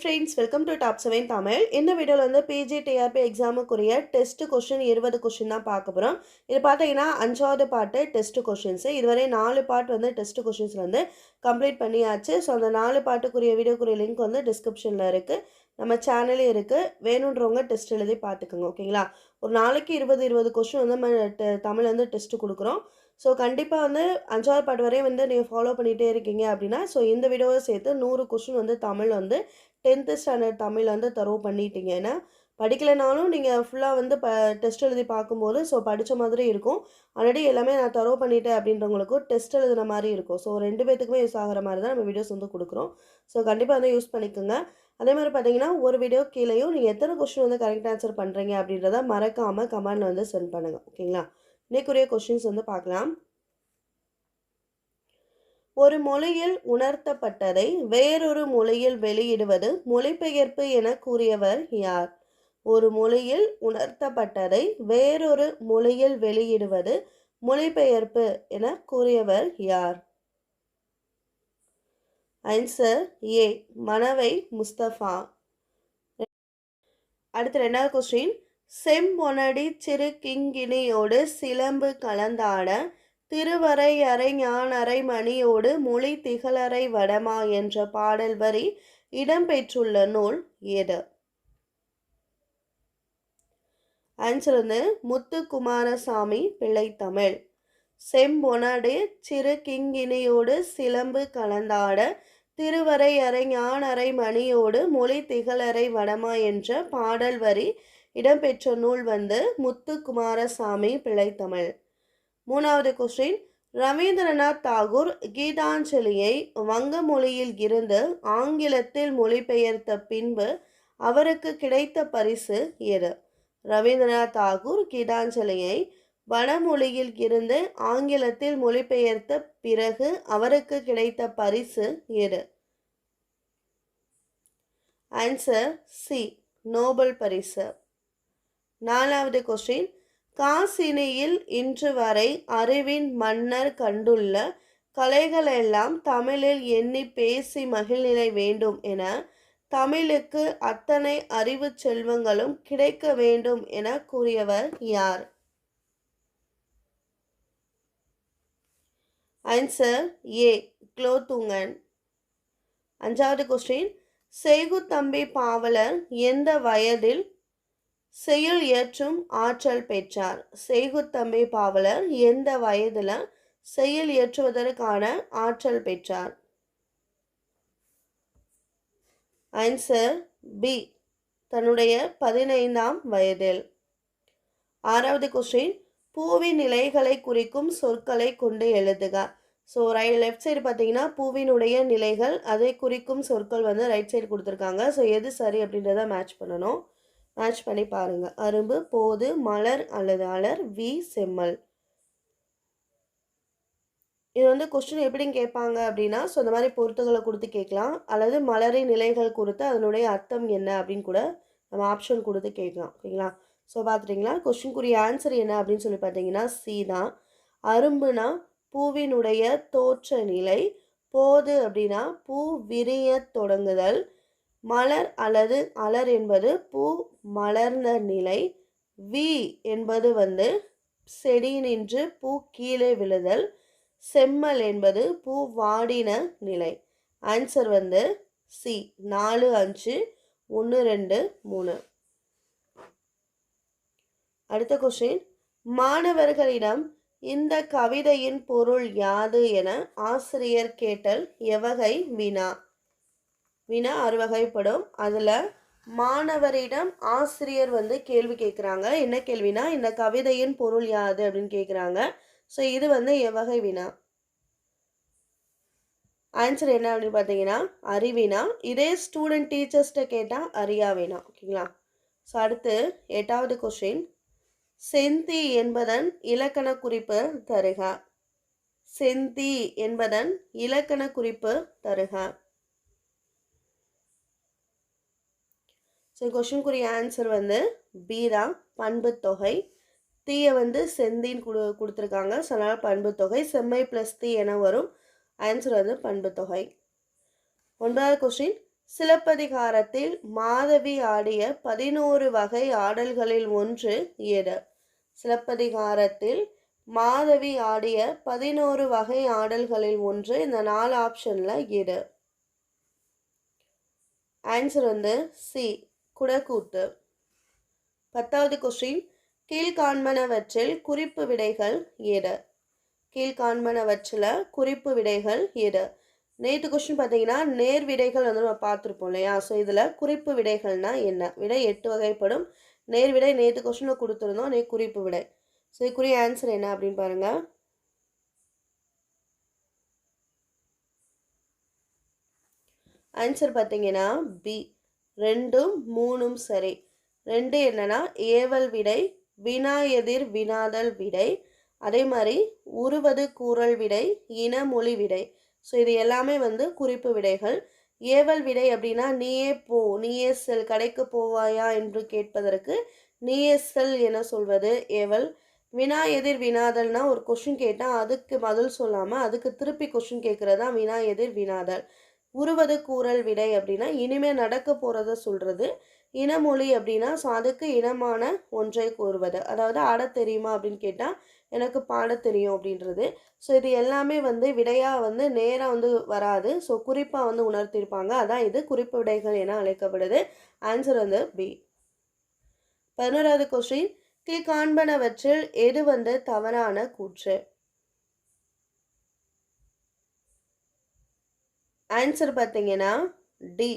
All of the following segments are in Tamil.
Friends welcome to top seven Tamil இந்த வீடியோவில் வந்து பிஜி டிஆர்பி எக்ஸாமுக்குரிய டெஸ்ட் கொஷின் இருபது கொஷின் தான் பார்க்க போகிறோம் இது பார்த்தீங்கன்னா அஞ்சாவது பாட்டு டெஸ்ட் கொஷின்ஸு இதுவரை நாலு பாட்டு வந்து டெஸ்ட் கொஷின்ஸ் வந்து கம்ப்ளீட் பண்ணியாச்சு. ஸோ அந்த நாலு பாட்டுக்குரிய வீடியோக்குரிய லிங்க் வந்து டிஸ்கிரிப்ஷனில் இருக்குது நம்ம சேனலே இருக்குது வேணுன்றவங்க டெஸ்ட் எழுதி பார்த்துக்கோங்க ஓகேங்களா ஒரு நாளைக்கு இருபது இருபது கொஷின் வந்து நம்ம தமிழ் வந்து டெஸ்ட் கொடுக்குறோம். ஸோ கண்டிப்பாக வந்து அஞ்சாவது பாட்டு வரையும் வந்து நீங்கள் ஃபாலோ பண்ணிகிட்டே இருக்கீங்க அப்படின்னா ஸோ இந்த வீடியோவை சேர்த்து நூறு கொஷின் வந்து தமிழ் வந்து டென்த்து ஸ்டாண்டர்ட் தமிழ் வந்து தரவு பண்ணிட்டீங்க. ஏன்னா படிக்கலைனாலும் நீங்கள் ஃபுல்லாக வந்து ப டெஸ்ட் எழுதி பார்க்கும்போது ஸோ படித்த மாதிரி இருக்கும். ஆல்ரெடி எல்லாமே நான் தரவு பண்ணிட்டேன் அப்படின்றவங்களுக்கும் டெஸ்ட் எழுதுன மாதிரி இருக்கும். ஸோ ரெண்டு பேத்துக்குமே யூஸ் ஆகிற மாதிரி தான் நம்ம வீடியோஸ் வந்து கொடுக்குறோம். ஸோ கண்டிப்பாக வந்து யூஸ் பண்ணிக்கோங்க. அதே மாதிரி பார்த்தீங்கன்னா ஒரு வீடியோ கீழேயும் நீங்கள் எத்தனை கொஸ்டின் வந்து கரெக்ட் ஆன்சர் பண்ணுறீங்க அப்படின்றத மறக்காமல் கமெண்டில் வந்து சென்ட் பண்ணுங்கள் ஓகேங்களா இன்னைக்குரிய கொஷின்ஸ் வந்து பார்க்கலாம். ஒரு மொழியில் உணர்த்தப்பட்டதை வேறொரு மொழியில் வெளியிடுவது மொழிபெயர்ப்பு என கூறியவர் யார்? ஒரு மொழியில் உணர்த்தப்பட்டதை வேறொரு மொழியில் வெளியிடுவது மொழிபெயர்ப்பு என கூறியவர் யார்? Answer A Manavai Mustafa. அடுத்த ரெண்டாவது கொஸ்டின் செம்பொனடி சிறு கிங்கினியோடு சிலம்பு கலந்தாட திருவரையறை ஞானரை மணியோடு மொழி திகழறை வடமா என்ற பாடல் வரி இடம்பெற்றுள்ள நூல் எது? ஆன்சர் வந்து முத்துக்குமாரசாமி பிள்ளைத்தமிழ் செம்பொனடு சிறு கிங்கினியோடு சிலம்பு கலந்தாட திருவரையறை ஞானரை மணியோடு மொழி திகழறை வடமா என்ற பாடல் வரி இடம்பெற்ற நூல் வந்து முத்துக்குமாரசாமி பிழைத்தமிழ் மூணாவது கொஸ்டின் ரவீந்திரநாத் தாகூர் கீதாஞ்சலியை வங்க மொழியில் இருந்து ஆங்கிலத்தில் மொழிபெயர்த்த பின்பு அவருக்கு கிடைத்த பரிசு எது? ரவீந்திரநாத் தாகூர் கீதாஞ்சலியை வடமொழியில் இருந்து ஆங்கிலத்தில் மொழிபெயர்த்த பிறகு அவருக்கு கிடைத்த பரிசு எது? ஆன்சர் சி நோபல் பரிசு. நாலாவது கொஸ்டின் காசினியில் இன்று வரை அறிவின் மன்னர் கண்டுள்ள கலைகளெல்லாம் தமிழில் எண்ணி பேசி மகிழ்நிலை வேண்டும் என தமிழுக்கு அத்தனை அறிவு செல்வங்களும் கிடைக்க வேண்டும் என கூறியவர் யார்? Answer A Kulothungan. அஞ்சாவது கொஸ்டின் செய்குத்தம்பி பாவலர் எந்த வயதில் செயல் ஏற்றும் ஆற்றல் பெற்றார். செய்குத்தம்பி பாவலர் எந்த வயதில் செயல் இயற்றுவதற்கான ஆற்றல் பெற்றார்? ஆன்சர் பி தன்னுடைய பதினைந்தாம் வயதில். ஆறாவது கொஸ்டின் பூவின் நிலைகளை குறிக்கும் சொற்களை கொண்டு எழுதுக. ஸோ ரை லெஃப்ட் சைடு பார்த்தீங்கன்னா பூவினுடைய நிலைகள் அதை குறிக்கும் சொற்கள் வந்து ரைட் சைடு கொடுத்துருக்காங்க. ஸோ எது சரி அப்படின்றத மேட்ச் பண்ணணும். மேட்ச் பண்ணி பாருங்கள் அரும்பு போது மலர் அல்லது அலர் வி செம்மல். இது வந்து கொஸ்டின் எப்படின்னு கேட்பாங்க அப்படின்னா ஸோ இந்த மாதிரி பொருத்துகளை கொடுத்து கேட்கலாம். அல்லது மலரின் நிலைகள் கொடுத்து அதனுடைய அர்த்தம் என்ன அப்படின்னு கூட நம்ம ஆப்ஷன் கொடுத்து கேட்கலாம். ஓகேங்களா ஸோ பார்த்துட்டிங்களா? கொஸ்டின்குரிய ஆன்சர் என்ன அப்படின்னு சொல்லி பார்த்தீங்கன்னா சி தான். அரும்புனா பூவினுடைய தோற்ற நிலை போது அப்படின்னா பூ விரிய தொடங்குதல். மலர் அல்லது அலர் என்பது பூ மலர்ந்த நிலை வி என்பது வந்து செடி நின்று பூ கீழே விழுதல் செம்மல் என்பது பூ வாடின நிலை. ஆன்சர் வந்து சி நாலு அஞ்சு ஒன்று ரெண்டு மூணு. அடுத்த கொஸ்டின் மாணவர்களிடம் இந்த கவிதையின் பொருள் யாது என ஆசிரியர் கேட்டல் எவகை வினா? வினா அறுவகைப்படும். அதில் மாணவரிடம் ஆசிரியர் வந்து கேள்வி கேட்குறாங்க என்ன கேள்வினா இந்த கவிதையின் பொருள் யாது? அப்படின்னு கேட்குறாங்க ஸோ இது வந்து எவ்வகை வினா. ஆன்சர் என்ன அப்படின்னு பார்த்தீங்கன்னா அறிவினா இதே ஸ்டூடெண்ட் டீச்சர்ஸ்கிட்ட கேட்டால் அறியா வினா. ஓகேங்களா? ஸோ அடுத்து எட்டாவது கொஸ்டின் செந்தி என்பதன் இலக்கண குறிப்பு தருக. செந்தி என்பதன் இலக்கண குறிப்பு தருக. ஸோ கொஷினுக்குரிய ஆன்சர் வந்து பி தான். பண்பு தொகை. தீயை வந்து செந்தின்னு கொடு கொடுத்துருக்காங்க. ஸோ அதனால் பண்பு தொகை. செம்மை ப்ளஸ் தீ என வரும். ஆன்சர் வந்து பண்பு தொகை. ஒன்பதாவது கொஸ்டின் சிலப்பதிகாரத்தில் மாதவி ஆடிய பதினோரு வகை ஆடல்களில் ஒன்று எது சிலப்பதிகாரத்தில் மாதவி ஆடிய பதினோரு வகை ஆடல்களில் ஒன்று இந்த நாலு ஆப்ஷனில் எது ஆன்சர் வந்து சி குடக்கூத்து பத்தாவது கொஸ்டின் கீழ்காண்பனவற்றில் குறிப்பு விடைகள் எது கீழ்காண்பனவற்றில் குறிப்பு விடைகள் எது நேற்று கொஸ்டின் பார்த்தீங்கன்னா நேர் விடைகள் வந்து நம்ம பார்த்துருப்போம் இல்லையா? ஸோ இதில் குறிப்பு விடைகள்னா என்ன? விடை எட்டு வகைப்படும். நேர் விடை நேற்று கொஸ்டினில் கொடுத்துருந்தோம் நே குறிப்பு விடை. ஸோ இதுக்குரிய ஆன்சர் என்ன அப்படின்னு பாருங்கள் ஆன்சர் பார்த்தீங்கன்னா பி ரெண்டும் மூணும் சரி. ரெண்டு என்னன்னா ஏவல் விடை வினா எதிர் வினாதல் விடை அதே மாதிரி உருவது கூறல் விடை இனமொழி விடை. ஸோ இது எல்லாமே வந்து குறிப்பு விடைகள். ஏவல் விடை அப்படின்னா நீயே போ நீயே செல் கடைக்கு போவாயா என்று கேட்பதற்கு நீயே செல் என சொல்வது ஏவல். வினா எதிர் வினாதல்னா ஒரு கொஷின் கேட்டால் அதுக்கு பதில் சொல்லாமல் அதுக்கு திருப்பி கொஷின் கேட்குறது தான் வினா எதிர் வினாதல். உருவது கூறல் விடை அப்படின்னா இனிமே நடக்க போகிறத சொல்கிறது இனமொழி அப்படின்னா ஸோ அதுக்கு இனமான ஒன்றை கூறுவது. அதாவது ஆட தெரியுமா அப்படின்னு கேட்டால் எனக்கு பாட தெரியும் அப்படின்றது. ஸோ இது எல்லாமே வந்து விடையாக வந்து நேராக வந்து வராது. ஸோ குறிப்பாக வந்து உணர்த்தியிருப்பாங்க அதான் இது குறிப்பு விடைகள் என அழைக்கப்படுது. ஆன்சர் வந்து பி பதினோராவது கொஸ்டின் கீழ்காண்பனவற்றில் எது வந்து தவறான கூற்று? ஆன்சர் பார்த்தீங்கன்னா டி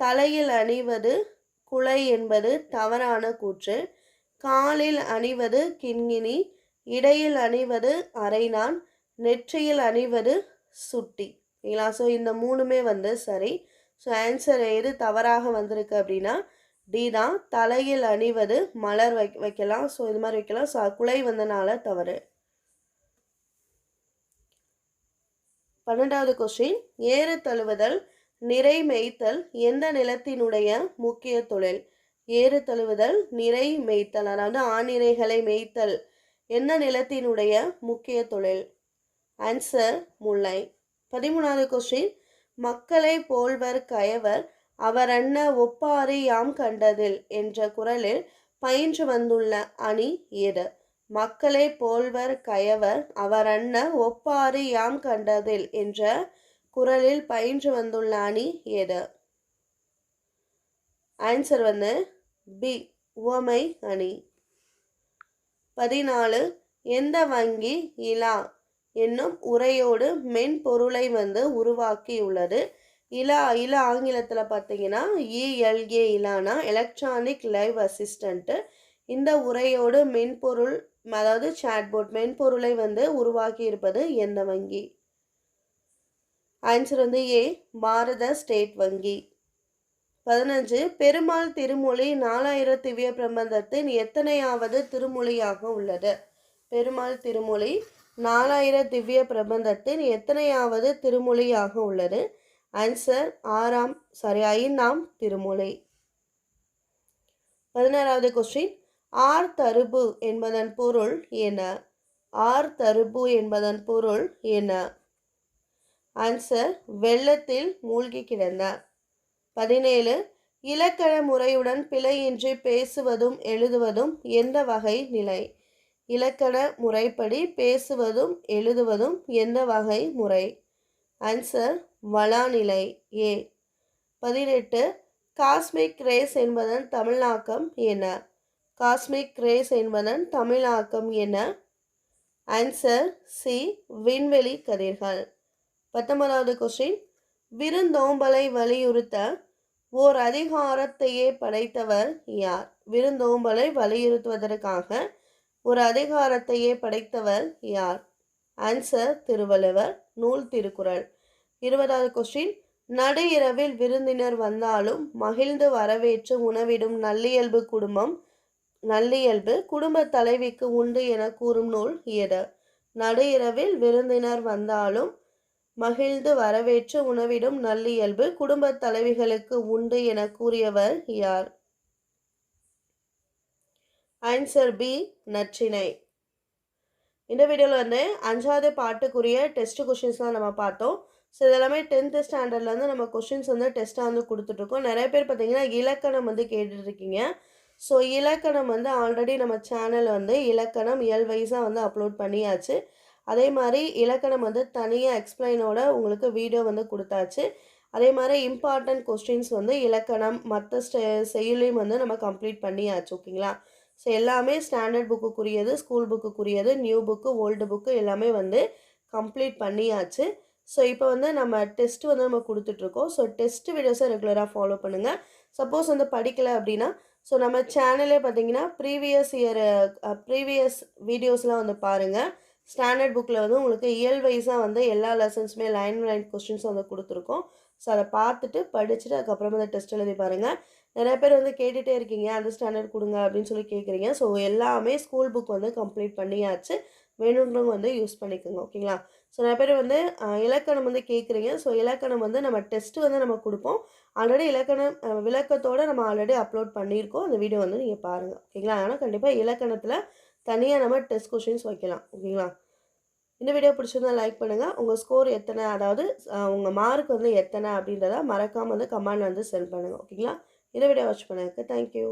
தலையில் அணிவது குலை என்பது தவறான கூற்று. காலில் அணிவது கிண்கிணி இடையில் அணிவது அரைநான் நெற்றியில் அணிவது சுட்டி. ஓகேங்களா ஸோ இந்த மூணுமே வந்து சரி. ஸோ ஆன்சர் எது தவறாக வந்திருக்கு அப்படின்னா டி தான். தலையில் அணிவது மலர் வை வைக்கலாம். ஸோ இது மாதிரி வைக்கலாம். ஸோ குலை வந்தனால தவறு. பன்னெண்டாவது கொஸ்டின் ஏறு தழுவுதல் நிறை மேய்த்தல் எந்த நிலத்தினுடைய முக்கிய தொழில்? ஏறு தழுவுதல் நிறை மேய்த்தல் அதாவது ஆணிரைகளை மேய்த்தல் எந்த நிலத்தினுடைய முக்கிய தொழில்? ஆன்சர் முல்லை. பதிமூணாவது கொஸ்டின் மக்களை போல்வர் கயவர் அவர் அண்ண ஒப்பாரி யாம் கண்டதில் என்ற குரலில் பயின்று வந்துள்ள அணி எது? மக்களே போல்வர் கயவர் அவர் அண்ண ஒப்பாரி யாம் கண்டதில் என்ற குரலில் பயின்று வந்துள்ள அணி ஏது? ஆன்சர் வந்து பி உவமை அணி. பதினாலு எந்த வங்கி இலா என்னும் உரையோடு மென்பொருளை வந்து உருவாக்கியுள்ளது? இலா இலா ஆங்கிலத்தில் பார்த்தீங்கன்னா இஎல்ஏ இலானா எலக்ட்ரானிக் லைவ் அசிஸ்டண்ட்டு இந்த உரையோடு மென்பொருள் அதாவது சாட்போர்ட் மென்பொருளை வந்து உருவாக்கி இருப்பது எந்த வங்கி? ஆன்சர் வந்து ஏ பாரத ஸ்டேட் வங்கி. பதினஞ்சு பெருமாள் திருமொழி நாலாயிரம் திவ்ய பிரபந்தத்தின் எத்தனையாவது திருமொழியாக உள்ளது? பெருமாள் திருமொழி நாலாயிரம் திவ்ய பிரபந்தத்தின் எத்தனையாவது திருமொழியாக உள்ளது? ஆன்சர் ஆறாம் சாரி ஐந்தாம் திருமொழி. பதினாறாவது கொஸ்டின் ஆர்தருபு என்பதன் பொருள் என்ன? ஆர்தருபு என்பதன் பொருள் என்ன? ஆன்சர் வெள்ளத்தில் மூழ்கி கிடந்த. பதினேழு இலக்கண முறையுடன் பிழையின்றி பேசுவதும் எழுதுவதும் எந்த வகை நிலை? இலக்கண முறைப்படி பேசுவதும் எழுதுவதும் எந்த வகை முறை? ஆன்சர் வளாநிலை ஏ பதினெட்டு காஸ்மிக் ரேஸ் என்பதன் தமிழ்நாக்கம் என்ன? காஸ்மிக் ரேஸ் என்பதன் தமிழாக்கம் என்ன ஆன்சர் சி விண்வெளி கதிர்கள். பத்தொன்பதாவது கொஸ்டின் விருந்தோம்பலை வலியுறுத்த ஓர் அதிகாரத்தையே படைத்தவர் யார்? விருந்தோம்பலை வலியுறுத்துவதற்காக ஒரு அதிகாரத்தையே படைத்தவர் யார்? ஆன்சர் திருவள்ளுவர் நூல் திருக்குறள். இருபதாவது கொஸ்டின் நடு இரவில் விருந்தினர் வந்தாலும் மகிழ்ந்து வரவேற்று உணவிடும் நல்லியல்பு குடும்பம் நல்லியல்பு குடும்ப தலைவிக்கு உண்டு என கூறும் நூல் இயற நடு இரவில் விருந்தினர் வந்தாலும் மகிழ்ந்து வரவேற்று உணவிடும் நல்லியல்பு குடும்ப தலைவிகளுக்கு உண்டு என கூறியவர் யார்? Answer B. நற்றினை இந்த வீடியோவில் வந்து அஞ்சாவது பாட்டுக்குரிய டெஸ்ட் கொஷின்ஸ் தான் நம்ம பார்த்தோம். ஸோ இதெல்லாமே டென்த்து ஸ்டாண்டர்ட்லேருந்து நம்ம கொஷின்ஸ் வந்து டெஸ்ட்டாக வந்து கொடுத்துட்ருக்கோம் நிறைய பேர் பார்த்தீங்கன்னா இலக்கணம் வந்து கேட்டுட்ருக்கீங்க ஸோ இலக்கணம் வந்து ஆல்ரெடி நம்ம சேனல் வந்து இலக்கணம் இயல் வைஸாக வந்து அப்லோட் பண்ணியாச்சு. அதே மாதிரி இலக்கணம் வந்து தனியாக எக்ஸ்பிளைனோட உங்களுக்கு வீடியோ வந்து கொடுத்தாச்சு. அதே மாதிரி இம்பார்ட்டண்ட் கொஸ்டின்ஸ் வந்து இலக்கணம் மற்ற ஸ்டெ செயலையும் வந்து நம்ம கம்ப்ளீட் பண்ணியாச்சு ஓகேங்களா? ஸோ எல்லாமே ஸ்டாண்டர்ட் புக்குக்குரியது ஸ்கூல் புக்குக்குரியது நியூ புக்கு ஓல்டு புக்கு எல்லாமே வந்து கம்ப்ளீட் பண்ணியாச்சு. ஸோ இப்போ வந்து நம்ம டெஸ்ட் வந்து நம்ம கொடுத்துட்ருக்கோம் ஸோ டெஸ்ட் வீடியோஸை ரெகுலராக ஃபாலோ பண்ணுங்கள் சப்போஸ் வந்து படிக்கலை அப்படின்னா ஸோ நம்ம சேனலே பார்த்தீங்கன்னா ப்ரீவியஸ் இயர் ப்ரீவியஸ் வீடியோஸ்லாம் வந்து பாருங்கள் ஸ்டாண்டர்ட் புக்கில் வந்து உங்களுக்கு இயல் வைஸாக வந்து எல்லா லெசன்ஸுமே லைன் லைன் கொஸ்டின்ஸ் வந்து கொடுத்துருக்கோம். ஸோ அதை பார்த்துட்டு படிச்சுட்டு அதுக்கப்புறமா அந்த டெஸ்ட் எழுதி பாருங்கள் நிறைய பேர் வந்து கேட்டுகிட்டே இருக்கீங்க அந்த ஸ்டாண்டர்ட் கொடுங்க அப்படின்னு சொல்லி கேட்குறீங்க ஸோ எல்லாமே ஸ்கூல் புக் வந்து கம்ப்ளீட் பண்ணியாச்சு. வேணுன்றவங்க வந்து யூஸ் பண்ணிக்கோங்க ஓகேங்களா ஸோ நிறைய பேர் வந்து இலக்கணம் வந்து கேட்குறீங்க. ஸோ இலக்கணம் வந்து நம்ம டெஸ்ட்டு வந்து நம்ம கொடுப்போம். ஆல்ரெடி இலக்கணம் விளக்கத்தோடு நம்ம ஆல்ரெடி அப்லோட் பண்ணியிருக்கோம். அந்த வீடியோ வந்து நீங்கள் பாருங்கள் ஓகேங்களா ஆனால் கண்டிப்பாக இலக்கணத்தில் தனியாக நம்ம டெஸ்ட் கொஷின்ஸ் வைக்கலாம். ஓகேங்களா இந்த வீடியோ பிடிச்சிருந்தா லைக் பண்ணுங்கள் உங்கள் ஸ்கோர் எத்தனை? அதாவது உங்கள் மார்க் வந்து எத்தனை அப்படின்றத மறக்காமல் வந்து கமெண்ட் வந்து சென்ட் பண்ணுங்கள் ஓகேங்களா இந்த வீடியோ வாட்ச் பண்ணதுக்கு தேங்க்யூ